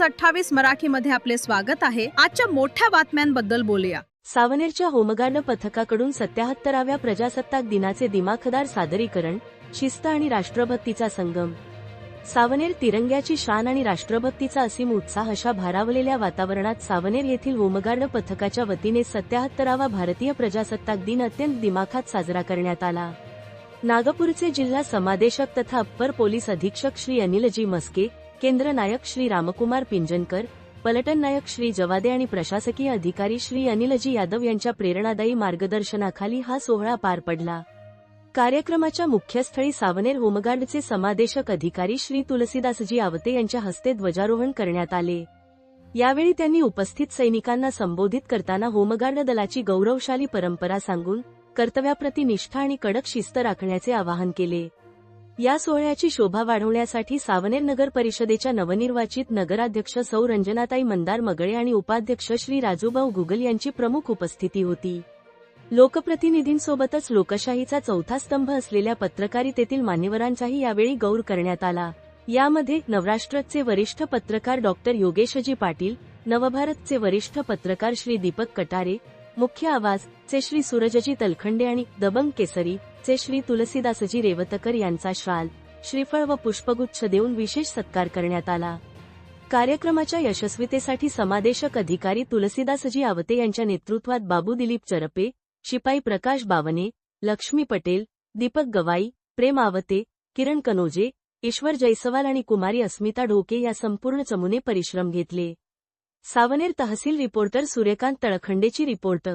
News अठ्ठावीस मराठीमध्ये आपले स्वागत आहे. आजच्या मोठ्या बातम्यांबद्दल बोलूया. सावनेरच्या होमगार्ड पथकाकडून सत्याहत्तराव्या प्रजासत्ताक दिनाचे दिमाखदार सादरीकरण शिस्त आणि राष्ट्रभक्तीचा संगम. सावनेर तिरंग्याची शान आणि राष्ट्रभक्तीचा असीम उत्साह अशा भारावलेल्या वातावरणात सावनेर येथील होमगार्ड पथकाच्या वतीने सत्याहत्तरावा भारतीय प्रजासत्ताक दिन अत्यंत दिमाखात साजरा करण्यात आला. नागपूरचे जिल्हा समादेशक तथा अप्पर पोलीस अधीक्षक श्री अनिलजी मस्के केंद्र नायक श्री रामकुमार पिंजनकर पलटण नायक श्री जवादे आणि प्रशासकीय अधिकारी श्री अनिलजी यादव यांच्या प्रेरणादायी मार्गदर्शनाखाली हा सोहळा पार पडला. कार्यक्रमाच्या मुख्यस्थळी सावनेर होमगार्डचे समादेशक अधिकारी श्री तुलसीदासजी आवते यांच्या हस्ते ध्वजारोहण करण्यात आले. यावेळी त्यांनी उपस्थित सैनिकांना संबोधित करताना होमगार्ड दलाची गौरवशाली परंपरा सांगून कर्तव्याप्रती निष्ठा आणि कडक शिस्त राखण्याचे आवाहन केले. या सोहळ्याची शोभा वाढवण्यासाठी सावनेर नगर परिषदेच्या नवनिर्वाचित नगराध्यक्ष सौ रंजनाताई मंदार मगळे आणि उपाध्यक्ष श्री राजूभाऊ गुगल यांची प्रमुख उपस्थिती होती. लोकप्रतिनिधींसोबतच लोकशाहीचा चौथा स्तंभ असलेल्या पत्रकारितेतील मान्यवरांचाही यावेळी गौर करण्यात आला. यामध्ये नवराष्ट्रचे वरिष्ठ पत्रकार डॉक्टर योगेशजी पाटील नवभारतचे वरिष्ठ पत्रकार श्री दीपक कटारे मुख्य आवाज चे श्री सूरजजी तलखंडे आणि दबंग केसरी चे श्री तुलसीदासजी रेवतकर यांचा श्राल श्रीफळ व पुष्पगुच्छ देऊन विशेष सत्कार करण्यात आला. कार्यक्रमाच्या यशस्वीतेसाठी समादेशक अधिकारी तुलसीदासजी आवते यांच्या नेतृत्वात बाबू दिलीप चरपे शिपाई प्रकाश बावने लक्ष्मी पटेल दीपक गवाई प्रेम आवते किरण कनोजे ईश्वर जैसवाल आणि कुमारी अस्मिता ढोके या संपूर्ण चमूने परिश्रम घेतले. सावनेर तहसील रिपोर्टर सूर्यकांत तळखंडेची रिपोर्ट